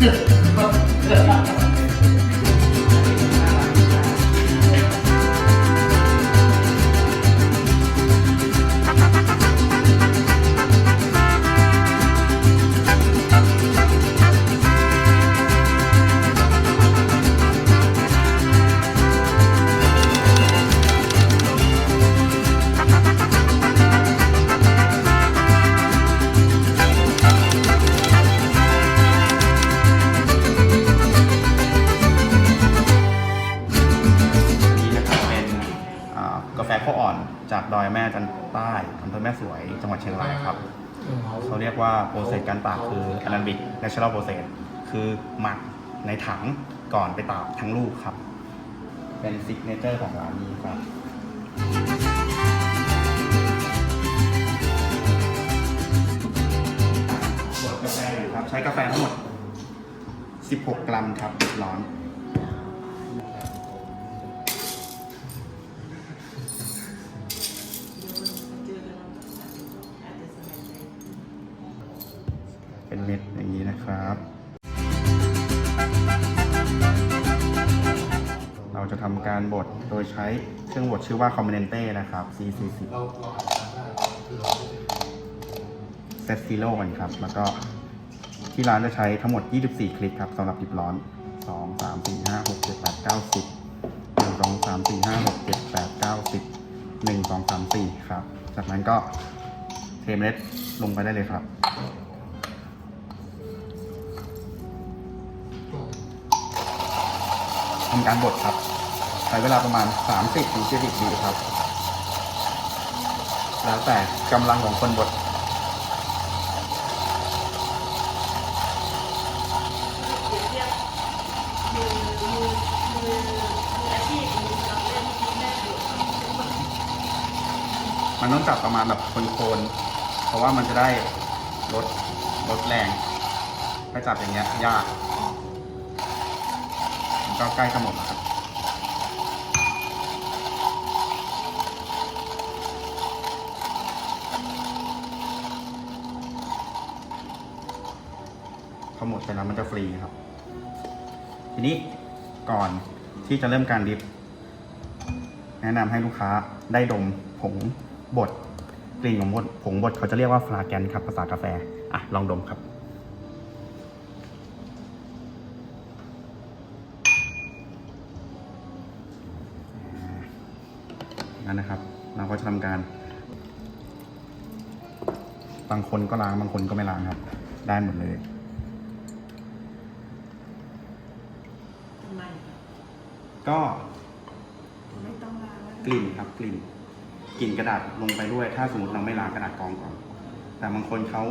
哈哈哈。ากาแฟข้าวอ่อนจากดอยแม่จันใต้อำเภอแม่สวยจังหวัดเชียงรายครับเขาเรียกว่าโปรเซสการตากคืออ r น b ิ c natural process คือหมักในถังก่อนไปตากทั้งลูกครับ เป็นซิกเนเจอร์ของร้านนี้ครับบดกาแฟครับ ใช้กาแฟทั้งหมด 16 กรัมครับร้อนเป็น นะครับ เราจะทำการบดโดยใช้เครื่องบดชื่อว่า c o m b i n a n t e นะครับ C40 เซตฟิโลกันครับ แล้วก็ที่ร้านจะใช้ทั้งหมด 24 คลิปครับสำหรับดิบร้อน 2 3 4 5 6 7 8 9 10 1 2 3 4 5 6 7 8 9 10 1 2 3 4 ครับ จากนั้นก็เทเมล็ดลงไปได้เลยครับำการบดครับ ใช้เวลาประมาณ 30ถึง40วิครับ แล้วแต่กำลังของคนบดมันต้องจับประมาณแบบโคนๆเพราะว่ามันจะได้ลดลดแรงถ้าจับอย่างเงี้ยยาก ก็ใกล้จะหมดแล้วครับพอหมดไปแล้วมันจะฟรีครับ ทีนี้ก่อนที่จะเริ่มการดริฟแนะนำให้ลูกค้าได้ดมผงบดกลิ่นของบดผงบดเขาจะเรียกว่าฟลาแกนครับภาษากาแฟ อะ ลองดมครับ นั่นนะครับ เราก็จะทำการ บางคนก็ล้างบางคนก็ไม่ล้างครับ ได้หมดเลยไม่ก็ไม่ต้องล้างแล้วกลิ่นครับกลิ่นกลิ่นกระดาษลงไปด้วย ถ้าสมมติเราไม่ล้างกระดาษกรองก่อน แต่บางคนเขา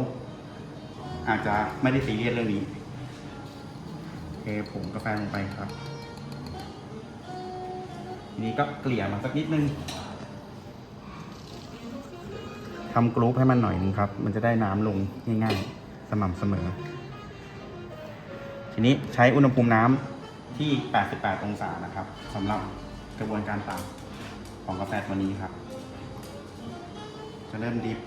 อาจจะไม่ได้ซีเรียสเรื่องนี้เทผงกาแฟลงไปครับ ทีนี้ก็เกลี่ยมันสักนิดนึง ทำกรุ๊ปให้มันหน่อยนึงครับ มันจะได้น้ำลงง่ายๆ สม่ำเสมอ ทีนี้ใช้อุณหภูมิน้ำที่ 88 องศานะครับสำหรับกระบวนการตากของกาแฟตัวนี้ครับ จะเริ่มดิฟ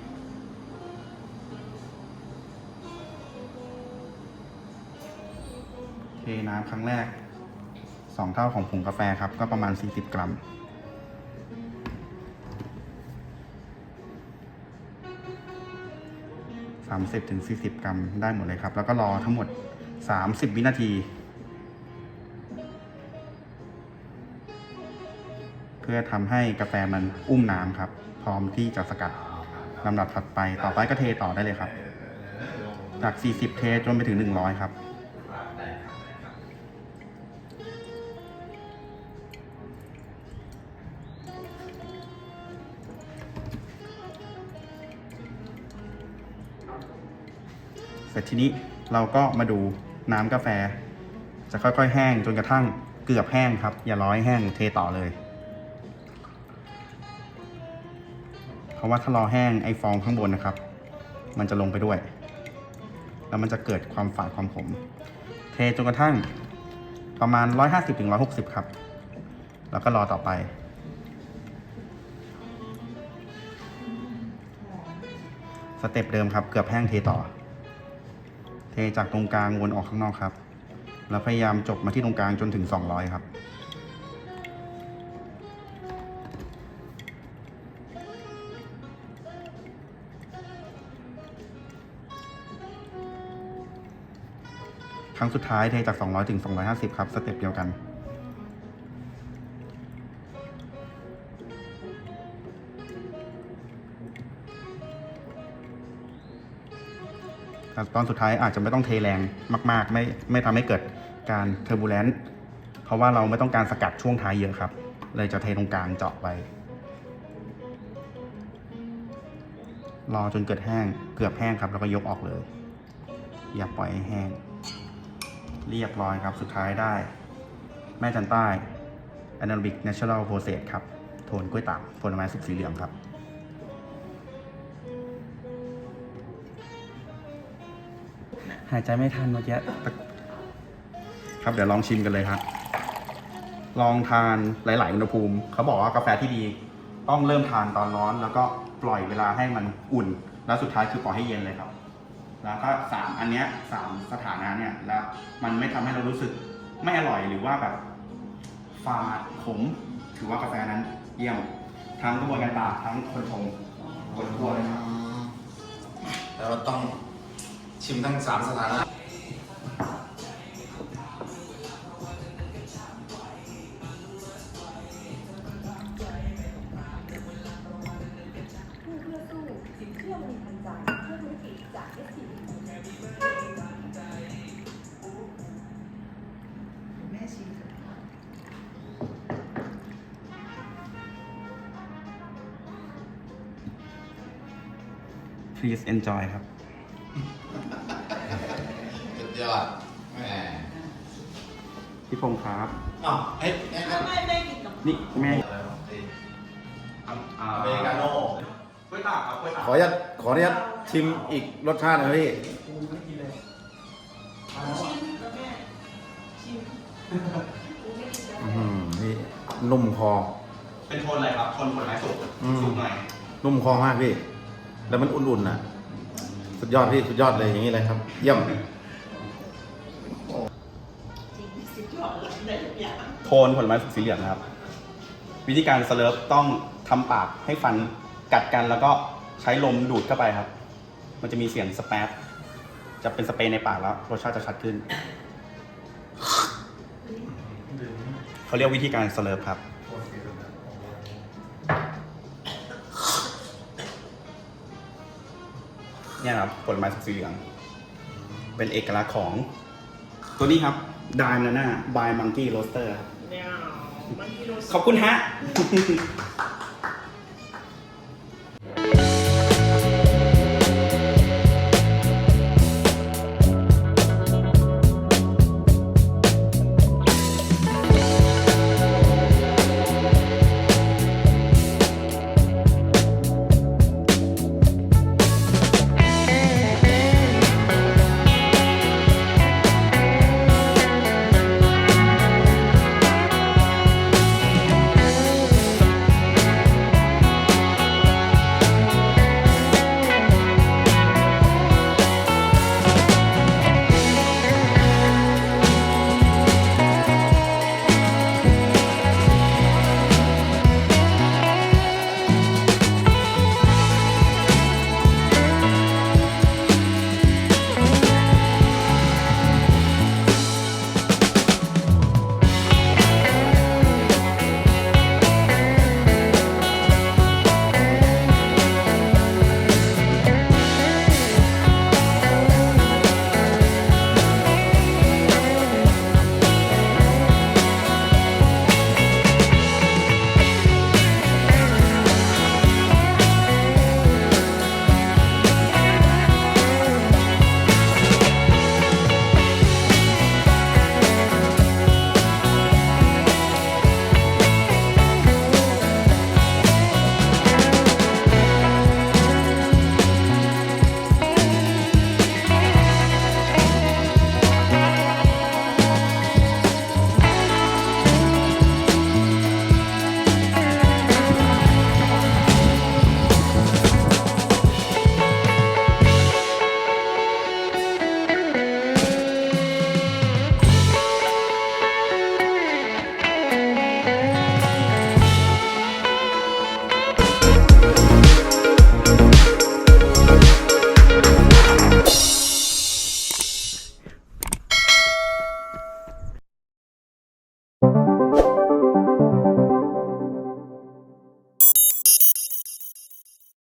เทน้ำครั้งแรก 2 เท่าของผงกาแฟครับ ก็ประมาณ 40 กรัม 30ถึง40 กรัมได้หมดเลยครับ แล้วก็รอทั้งหมด 30 วินาที เพื่อทำให้กาแฟมันอุ้มน้ำครับ พร้อมที่จะสกัดลำดับถัดไป ต่อไปก็เทต่อได้เลยครับ จาก 40 เทจนไปถึง 100 ครับ เสร็จทีนี้เราก็มาดูน้ำกาแฟ จะค่อยๆ แห้งจนกระทั่งเกือบแห้งครับ อย่าร้อให้แห้งเทต่อเลย เพราะว่าถ้ารอแห้งไอฟองข้างบนนะครับ มันจะลงไปด้วย แล้วมันจะเกิดความฝาดความขมเทจนกระทั่งประมาณ 150ถึง160 ครับ แล้วก็รอต่อไปสเต็ปเดิมครับ เกือบแห้งเทต่อ เทจากตรงกลางวนออกข้างนอกครับ แล้วพยายามจบมาที่ตรงกลางจนถึง 200 ครับครั้งสุดท้ายเทจาก 200 ถึง 250 ครับ สเต็ปเดียวกัน ตอนสุดท้ายอาจจะไม่ต้องเทแรงมากๆ ไม่ไม่ทำให้เกิดการเทอร์บูเลนต์เพราะว่าเราไม่ต้องการสกัดช่วงท้ายเยอะครับ เลยจะเทตรงกลางเจาะไป รอจนเกิดแห้งเกือบแห้งครับ แล้วก็ยกออกเลย อย่าปล่อยให้แห้ง เรียบร้อยครับสุดท้ายได้ แม่จันใต้ Anaerobic Natural Process ครับ โทนกล้วยตากผลไม้สุกสีเหลืองครับ หายใจไม่ทันเมื่อกี้ตะครับเดี๋ยวลองชิมกันเลยครับ ลองทานหลาย ๆ อุณหภูมิ เขาบอกว่ากาแฟที่ดี ต้องเริ่มทานตอนร้อน แล้วก็ปล่อยเวลาให้มันอุ่น แล้วสุดท้ายคือปล่อยให้เย็นเลยครับ แล้วก็สามอันเนี้ยสามสถานะเนี่ยแล้วมันไม่ทำให้เรารู้สึกไม่อร่อยหรือว่าแบบฝาดขมถือว่ากาแฟนั้นเยี่ยมทั้งกระบวนการตากทั้งคนชงคนทั่วเลยครับแล้วเราต้อง ชิมทั้งสามสถานะผู้เพื่อสู้สินเชื่อมณีพันใจเพื่อธุรกิจจาก s อ b แม่ชิมค่ะ please enjoy ครับ ยอดแหมพี่พงษ์ครับ อ้าวเฮ้ยเฮ้ยเฮ้ยไม่ไม่กินกับนี่แม่อเมริกาโน่กล้วยตากครับกล้วยตากขออนุญาตขออนุญาตชิมอีกรสชาติหนะครับพี่ ชิมกับแม่ชิมกูไม่กินกับอื้อหือพี่นุ่มคอ เป็นโทนอะไรครับโทนผลไม้สุกอืม สุกหน่อยนุ่มคอมากพี่ แล้วมันอุ่นๆนะสุดยอดพี่ สุดยอดเลยอย่างนี้เลยครับ เยี่ยม นผลไม้สุกสีเหลืองนะครับ วิธีการสเลิฟต้องทำปากให้ฟันกัดกันแล้วก็ใช้ลมดูดเข้าไปครับ มันจะมีเสียงสแปซจะเป็นสเปรย์ในปากแล้วรสชาติจะชัดขึ้น เขาเรียกวิธีการสเลิฟครับเนี่ยครับผลไม้สุกสีเหลือง เป็นเอกลักษณ์ของ ตัวนี้ครับดายนาน่าบายมังกี้โรสเตอร์ครับ ขอบคุณฮะ